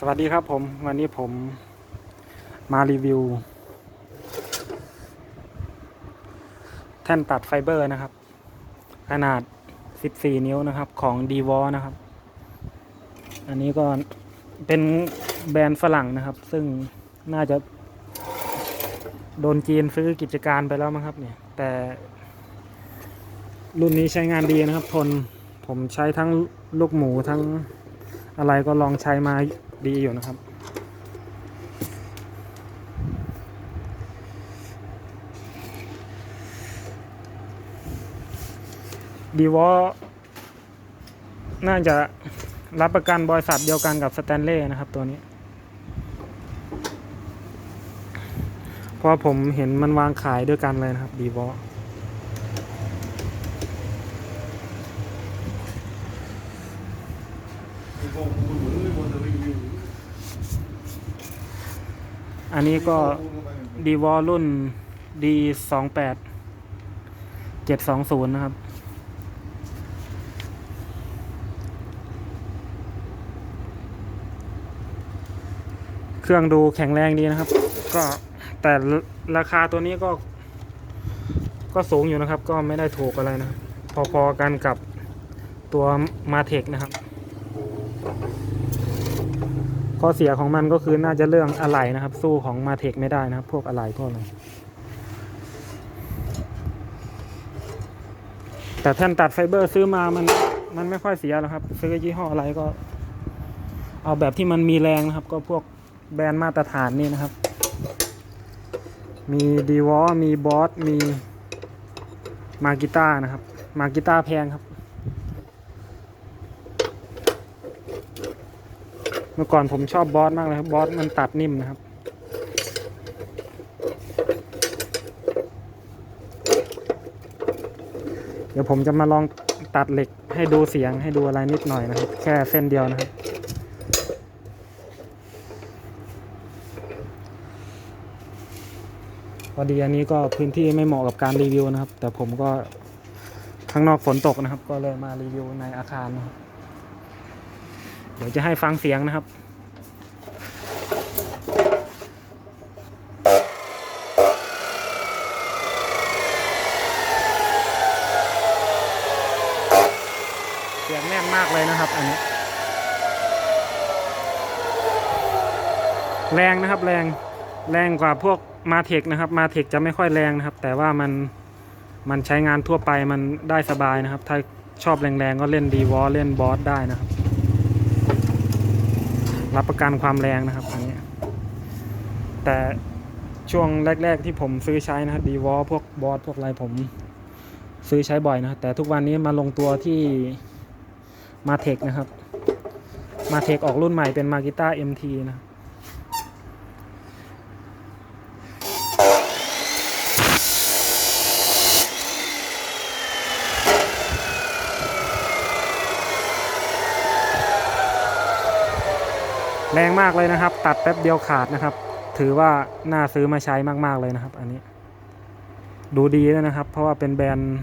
สวัสดีครับผม วันนี้ผมมารีวิว แท่นตัดไฟเบอร์นะครับ ขนาด 14 นิ้วนะครับของ d w a นะครับ อันนี้ก็เป็นแบรนด์ฝรั่งนะครับ ซึ่งน่าจะ โดนจีนซื้อกิจการไปแล้วมั้งครับเนี่ย แต่รุ่นนี้ใช้งานดีนะครับ ทนผมใช้ทั้งลูกหมูทั้งอะไรก็ลองใช้มา ดีอยู่นะครับ ดีวอน่าจะรับประกันบริษัทเดียวกันกับสแตนเล่นะครับตัวนี้เพราะผมเห็นมันวางขายด้วยกันเลยนะครับดีวอ อันนี้ก็ดีวอลรุ่น D สองแปดเจ็ดสองศูนย์นะครับ เครื่องดูแข็งแรงดีนะครับ ก็แต่ราคาตัวนี้ก็ ก็สูงอยู่นะครับ ก็ไม่ได้ถูกอะไรนะครับ พอๆกันกับตัวมาเทคนะครับ ข้อเสียของมันก็คือน่าจะเรื่องอะไหล่นะครับ สู้ของมาเทคไม่ได้นะครับ พวกอะไหล่พวกอะไรแต่แท่นตัดไฟเบอร์ซื้อมามันมันไม่ค่อยเสียหรอกครับ ซื้อยี่ห้ออะไรก็ เอาแบบที่มันมีแรงนะครับ ก็พวกแบรนด์มาตรฐานนี่นะครับ มีดีวอมีบอสมีมากิต้านะครับ มากิต้าแพงครับ มื่อก่อนผมชอบบอสมากเลยครับบอสมันตัดนิ่มนะครับ เดี๋ยวผมจะมาลองตัดเหล็กให้ดูเสียงให้ดูอะไรนิดหน่อยนะครับ แค่เส้นเดียวนะครับพอดีอันนี้ก็พื้นที่ไม่เหมาะกับการรีวิวนะครับ แต่ผมก็ข้างนอกฝนตกนะครับ ก็เลยมารีวิวในอาคารนะครับ เดี๋ยวจะให้ฟังเสียงนะครับเสียงแน่นมากเลยนะครับ อันนี้ แรงนะครับแรงแรงกว่าพวกมาเทคนะครับมาเทคจะไม่ค่อยแรงนะครับ แต่ว่ามันมันใช้งานทั่วไปมันได้สบายนะครับ ถ้าชอบแรงๆก็เล่นดีวอลเล่นบอสได้นะครับ รับประกันความแรงนะครับอันนี้ แต่ช่วงแรก ๆ ที่ผมซื้อใช้นะครับดีวอพวกบอสพวกอะไรผมซื้อใช้บ่อยนะแต่ทุกวันนี้มาลงตัวที่มาเทคนะครับ มาเทคออกรุ่นใหม่เป็นมากิต้า MT นะครับ แรงมากเลยนะครับ ตัดแป๊บเดียวขาดนะครับ ถือว่าน่าซื้อมาใช้มากๆเลยนะครับ อันนี้ดูดีด้วยนะครับ เพราะว่าเป็นแบรนด์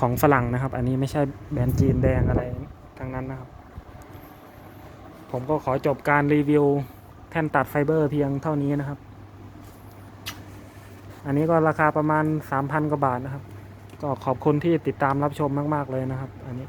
ของฝรั่งนะครับ อันนี้ไม่ใช่แบรนด์จีนแดงอะไรทั้งนั้นนะครับ ผมก็ขอจบการรีวิวแท่นตัดไฟเบอร์เพียงเท่านี้นะครับ อันนี้ก็ราคาประมาณ 3,000 กว่าบาทนะครับ ก็ขอบคุณที่ติดตามรับชมมาก ๆ เลยนะครับ อันนี้